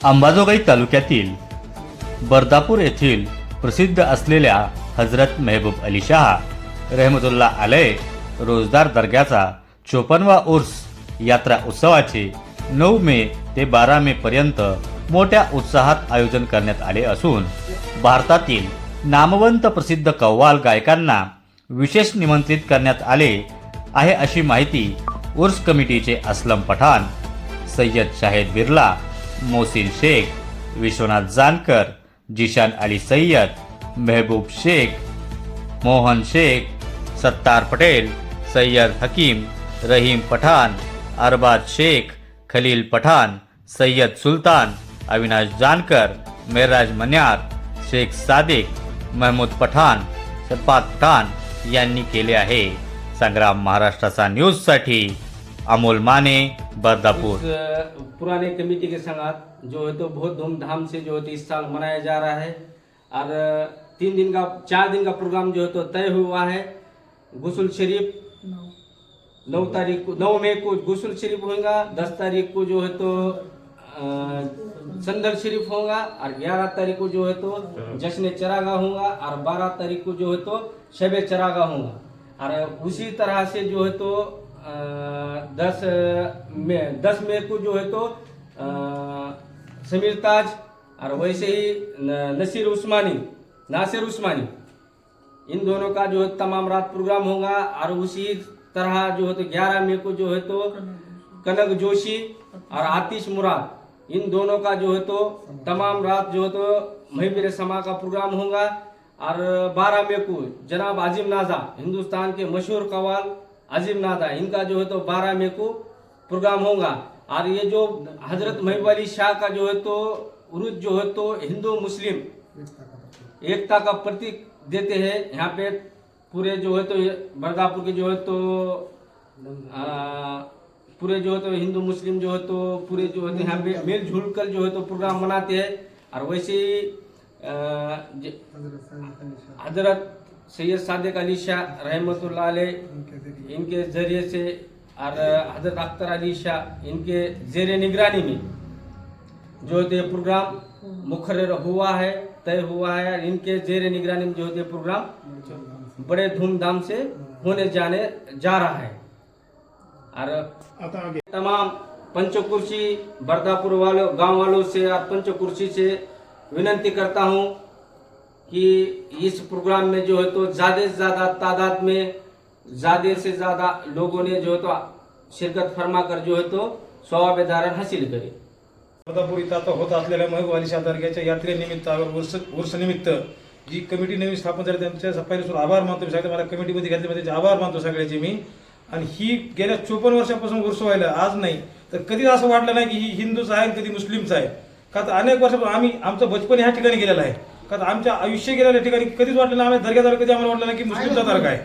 अंबाजोगाई तालुक्यातील बर्दापूर येथील प्रसिद्ध असलेल्या हजरत मेहबूब अली शाह रहमतुल्ला आलय रोजदार दर्ग्याचा चोपनवा उर्स यात्रा उत्सवाचे नऊ मे ते बारा मे पर्यंत मोठ्या उत्साहात आयोजन करण्यात आले असून भारतातील नामवंत प्रसिद्ध कव्वाल गायकांना विशेष निमंत्रित करण्यात आले आहे अशी माहिती उर्स कमिटीचे असलम पठाण सय्यद शाहेद बिर्ला मोहसिन शेख, विश्वनाथ जानकर, जिशान अली सय्यद मेहबूब शेख, मोहन शेख, सत्तार पटेल सय्यद हकीम, रहीम पठान, अरबाज शेख, खलील पठान सय्यद सुल्तान, अविनाश जानकर, मेहराज मन्यार, शेख सादिक, महमूद पठाण शपात पठाण यांनी केले आहे. संग्राम महाराष्ट्राचा न्यूजसाठी अमोल माने बर्दापूर। पुराने कमेटी के संगात जो है तो बहुत धूमधाम से जो है तो इस साल मनाया जा रहा है। और तीन दिन का चार दिन का प्रोग्राम जो है तो तय हुआ है। गुसल शरीफ नौ। तारीख को नौ मई को गुसल शरीफ होगा दस तारीख को जो है तो संदर शरीफ होगा और ग्यारह तारीख को जो है तो जश्न चरागा होगा और बारह तारीख को जो है तो शब चरागा होगा। और उसी तरह से जो है तो दस मई दस मई को जो है तो समीर ताज और वैसे ही नसीर उस्मानी, नासिर उस्मानी। इन दोनों का जो है तमाम रात प्रोग्राम होगा और उसी तरह जो है तो ग्यारह मई को जो है तो कनक जोशी और आतिश मुराद। इन दोनों का जो है तो तमाम रात जो है तो महिबीर समा का प्रोग्राम होगा और बारह मई को जनाब आजिम नाजा, हिंदुस्तान के मशहूर कवाल अजीम नादा इनका जो है तो बारह मई को प्रोग्राम होगा। और ये जो हजरत महबूब अली शाह का जो है तो उर्ज जो है तो हिंदू मुस्लिम एकता का प्रतीक देते हैं। यहाँ पे पूरे जो है तो बरदापुर के जो है तो आ, पूरे जो है तो हिंदू मुस्लिम जो है तो पूरे जो है तो यहाँ पे मिलजुल कर जो है तो प्रोग्राम मनाते हैं। और वैसे ही हजरत सैयद सादिक अली शाह रहमतुल्लाह अलैह इनके जरिए से और हजरत अख्तर अली शाह इनके जेर निगरानी में जो ये प्रोग्राम मुखर हुआ है तय हुआ है और इनके जेर निगरानी में जो ये प्रोग्राम बड़े धूमधाम से होने जाने जा रहा है। और तमाम पंचकुर्सी बरदापुर वालों गांव वालों से और पंचकुर्सी से विनंती करता हूँ कि इस प्रोग्राम में जो है तो ज़्यादा से ज़्यादा तादाद में ज़्यादा से ज़्यादा लोगों ने जो है तो शिरकत फरमा कर जो है तो स्वाब धारण हासिल करे। बर्दापूर इथं आता होत असलेल्या महबूब अली दर्ग्याच्या यात्रेनिमित्त वर्ष उर्सनिमित्त जी कमिटी नवीन स्थापन झाली त्यांच्या पहिल्यासून आभार मानतो सगळ्या मला कमिटीमध्ये घेतले त्याचे आभार मानतो सगळ्याचे मी. आणि ही गेल्या चोपन्न वर्षापासून वर्ष व्हायला आज नाही. तर कधी असं वाटलं नाही की ही हिंदूच आहे कधी मुस्लिमच आहे? का तर अनेक वर्षापासून आम्ही आमचं बचपन ह्या ठिकाणी गेलेलं आहे. का तर आमच्या आयुष्य गेलेल्या ठिकाणी कधीच वाटलं नाही. आम्ही दर्ग्याद्वारे कधी आम्हाला वाटलं नाही की मुस्लिमचा दर्गा आहे.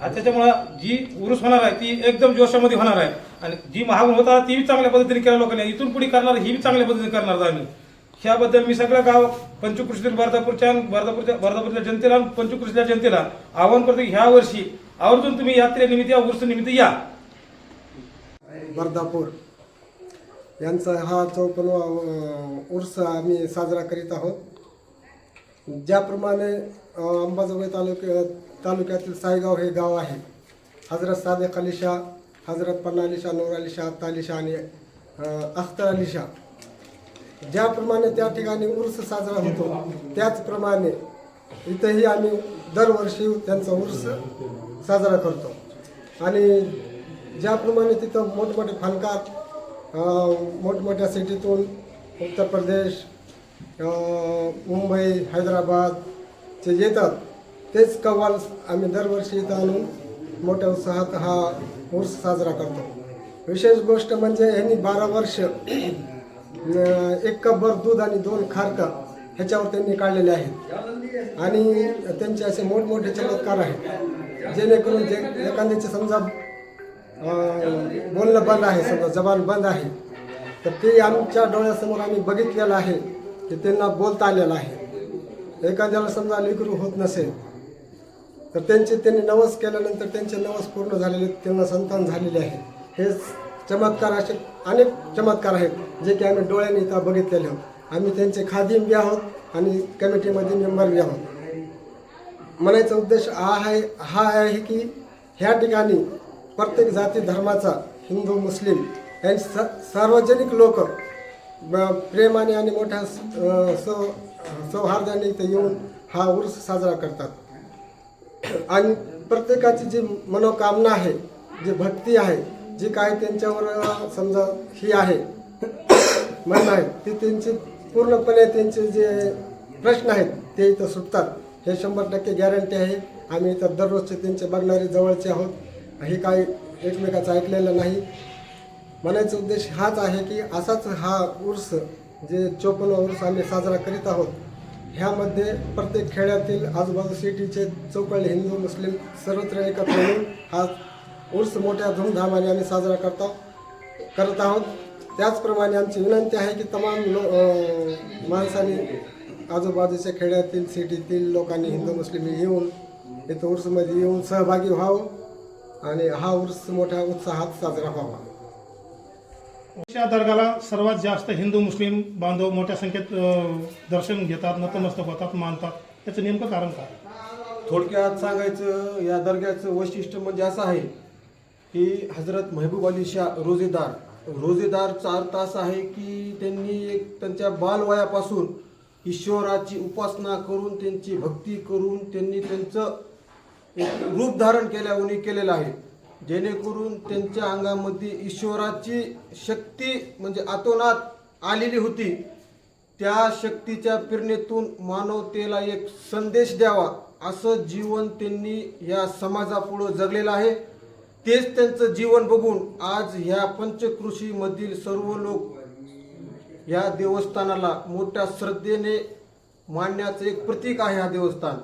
आणि त्याच्यामुळं जी उरुस होणार आहे ती एकदम जोशामध्ये होणार आहे. आणि जी महागून होता ती चांगल्या पद्धतीने केल्या लोकांनी. इथून पुढे करणार ही बी चांगल्या पद्धतीने करणार आम्ही. ह्याबद्दल मी सगळ्या गाव पंचकृषीतील बर्दापूरच्या बर्दापूरच्या बर्दापूरच्या जनतेला आणि पंचकृषीच्या जनतेला आवाहन करतो की ह्या वर्षी आवर्जून तुम्ही यात्रेनिमित्त या उर्स निमित्त या. बर्दापूर. यांचा हा चौपन्नवा उर्स आम्ही साजरा करीत आहोत. ज्याप्रमाणे अंबाजोगाई तालुक्या तालुक्यातील सायगाव हे गाव आहे. हजरत सादेक अली शाह हजरत पन्ना अली शाह नूर अली शाह अत्ता अली शाह आणि अख्तर अली शाह. ज्याप्रमाणे त्या ठिकाणी उर्स साजरा होतो त्याचप्रमाणे इथंही आम्ही दरवर्षी त्यांचा उर्स साजरा करतो. आणि ज्याप्रमाणे तिथं मोठमोठे फनकार मोठमोठ्या सिटीतून उत्तर प्रदेश मुंबई हैदराबाद जे येतात तेच कव्वाल आम्ही दरवर्षी इथं आणून मोठ्या उत्साहात हा उर्स साजरा करतो. विशेष गोष्ट म्हणजे यांनी बारा वर्ष एक कपभर दूध आणि दोन खारका ह्याच्यावर त्यांनी काढलेले आहेत. आणि त्यांचे असे मोठमोठे चमत्कार आहेत. जेणेकरून जे एखाद्याचे समजा बोलणं बंद आहे समजा जबान बंद आहे तर ते आमच्या डोळ्यासमोर आम्ही बघितलेलं आहे. की त्यांना बोलता आलेलं आहे. एखाद्याला समजा लेकरू होत नसेल तर त्यांचे त्यांनी नवस केल्यानंतर त्यांचे नवस पूर्ण झालेले त्यांना संतान झालेले आहे. हे चमत्कार असे अनेक चमत्कार आहेत जे की आम्ही डोळ्यांनी इथं बघितलेले आहोत. आम्ही त्यांचे खादिम बी आहोत आणि कमिटीमध्ये मेंबर बी आहोत. म्हणायचा उद्देश हा आहे हा आहे की ह्या ठिकाणी प्रत्येक जाती धर्माचा हिंदू मुस्लिम यांचे स सार्वजनिक लोक प्रेमाने आणि मोठ्या सौ सौहार्दाने इथे येऊन हा उर्स साजरा करतात. आणि प्रत्येकाची जी मनोकामना आहे जी भक्ती आहे जी काय त्यांच्यावर समजा ही आहे म्हणणं आहे ती त्यांची पूर्णपणे त्यांचे जे प्रश्न आहेत ते इथं सुटतात. हे शंभर टक्के गॅरंटी आहे. आम्ही इथं दररोजचे त्यांचे बघणारे जवळचे आहोत. हे काही एकमेकाचं ऐकलेलं नाही. म्हणायचा उद्देश हाच आहे की असाच हा उर्स जे चोपन्न उर्स आम्ही साजरा करीत आहोत ह्यामध्ये प्रत्येक खेड्यातील आजूबाजू सिटीचे चौकळले हिंदू मुस्लिम सर्वत्र एकत्र येऊन हा उर्स मोठ्या धूमधामाने आम्ही साजरा करता करत आहोत. त्याचप्रमाणे आमची विनंती आहे की तमाम लो माणसांनी आजूबाजूच्या खेड्यातील सिटीतील लोकांनी हिंदू मुस्लिम येऊन इथं उर्समध्ये येऊन सहभागी व्हावं आणि हा उर्स मोठ्या उत्साहात साजरा व्हावा. या दर्गाला सर्वात जास्त हिंदू मुस्लिम बांधव मोठ्या संख्येत दर्शन घेतात नतमस्तक होतात मानतात. त्याचं नेमकं कारण काय? थोडक्यात सांगायचं या दर्ग्याचं वैशिष्ट्य म्हणजे असं आहे की हजरत महबूब अली शाह रोजेदार. रोजेदारचा अर्थ असा आहे की त्यांनी एक त्यांच्या बालवयापासून ईश्वराची उपासना करून त्यांची भक्ती करून त्यांनी त्यांचं एक रूप धारण केल्याने केलेलं आहे. जेणेकरून त्यांच्या अंगामध्ये ईश्वराची शक्ती म्हणजे आतोनात आलेली होती. त्या शक्तीच्या प्रेरणेतून मानवतेला एक संदेश द्यावा असं जीवन त्यांनी या समाजापुढं जगलेलं आहे. तेच त्यांचं जीवन बघून आज ह्या पंचकृषीमधील सर्व लोक या देवस्थानाला मोठ्या श्रद्धेने मानण्याचं एक प्रतीक आहे हा देवस्थान.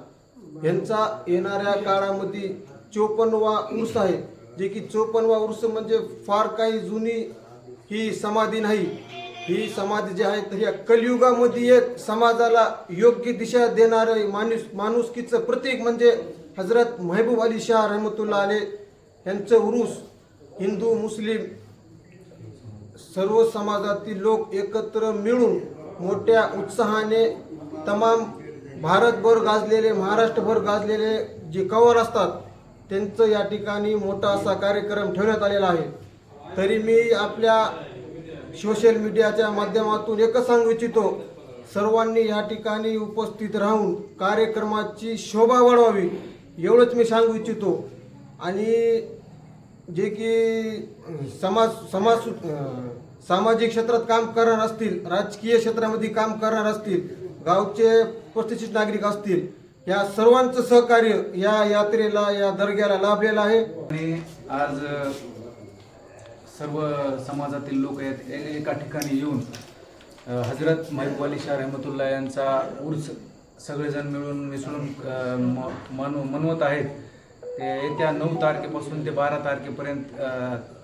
यांचा येणाऱ्या काळामध्ये चोपन्नवा ऊस आहे. जे की चोपन्नवा उर्स म्हणजे फार काही जुनी ही समाधी नाही. ही समाधी जी आहे तर या कलियुगामध्ये एक समाजाला योग्य दिशा देणारे माणूस माणुसकीचं प्रतीक म्हणजे हजरत महबूब अली शाह रहमतुल्ला आले. यांचं उरूस हिंदू मुस्लिम सर्व समाजातील लोक एकत्र मिळून मोठ्या उत्साहाने तमाम भारतभर गाजलेले महाराष्ट्रभर गाजलेले जे कवर असतात त्यांचं या ठिकाणी मोठा असा कार्यक्रम ठेवण्यात आलेला आहे. तरी मी आपल्या सोशल मीडियाच्या माध्यमातून एकच सांगू इच्छितो. सर्वांनी या ठिकाणी उपस्थित राहून कार्यक्रमाची शोभा वाढवावी एवढंच मी सांगू इच्छितो. आणि जे की समाज समाज सामाजिक क्षेत्रात काम करणार असतील राजकीय क्षेत्रामध्ये काम करणार असतील गावचे प्रतिष्ठित नागरिक असतील या सर्वांचं सहकार्य या यात्रेला या दर्ग्याला लाभलेलं आहे. आणि आज सर्व समाजातील लोक एका ठिकाणी येऊन हजरत महबूब अली शाह रहमतुल्ला यांचा उर्स सगळेजण मिळून मिसळून म- मनव मनवत आहेत. ते येत्या नऊ तारखेपासून ते बारा तारखेपर्यंत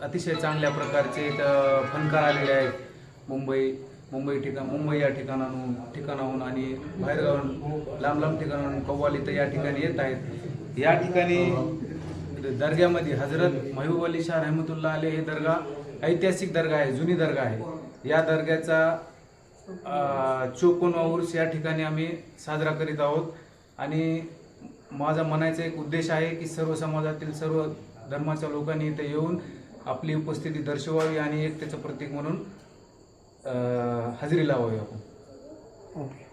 अतिशय चांगल्या प्रकारचे इथं फनकार आलेले आहेत. मुंबई मुंबई ठिकाण मुंबई या ठिकाणाहून ठिकाणाहून आणि बाहेरगावून लांब लांब ठिकाणाहून कव्वाली तर या ठिकाणी येत आहेत. या ठिकाणी दर्ग्यामध्ये हजरत महबूब अली शाह रहमतुल्ला आले. हे दर्गा ऐतिहासिक दर्गा आहे जुनी दर्गा आहे. या दर्ग्याचा चोपन्न उर्स या ठिकाणी आम्ही साजरा करीत आहोत. आणि माझा म्हणायचा एक उद्देश आहे की सर्व समाजातील सर्व धर्माच्या लोकांनी इथे येऊन आपली उपस्थिती दर्शवावी आणि एक त्याचं प्रतीक म्हणून آه، حذر الله وإياكم أوكي.